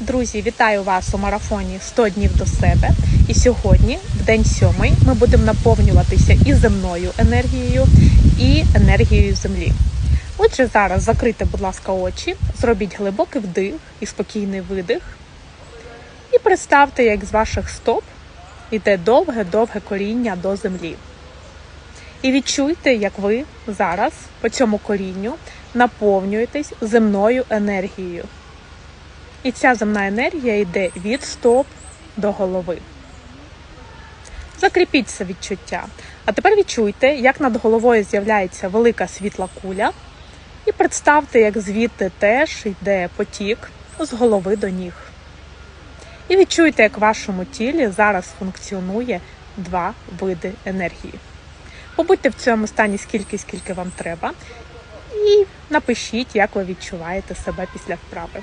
Друзі, вітаю вас у марафоні 100 днів до себе. І сьогодні, в день сьомий, ми будемо наповнюватися і земною енергією, і енергією землі. Отже, зараз закрийте, будь ласка, очі, зробіть глибокий вдих і спокійний видих. І представте, як з ваших стоп іде довге-довге коріння до землі. І відчуйте, як ви зараз по цьому корінню наповнюєтесь земною енергією. І ця земна енергія йде від стоп до голови. Закріпіть це відчуття. А тепер відчуйте, як над головою з'являється велика світла куля, і представте, як звідти теж йде потік з голови до ніг. І відчуйте, як в вашому тілі зараз функціонує два види енергії. Побудьте в цьому стані скільки, скільки вам треба, і напишіть, як ви відчуваєте себе після вправи.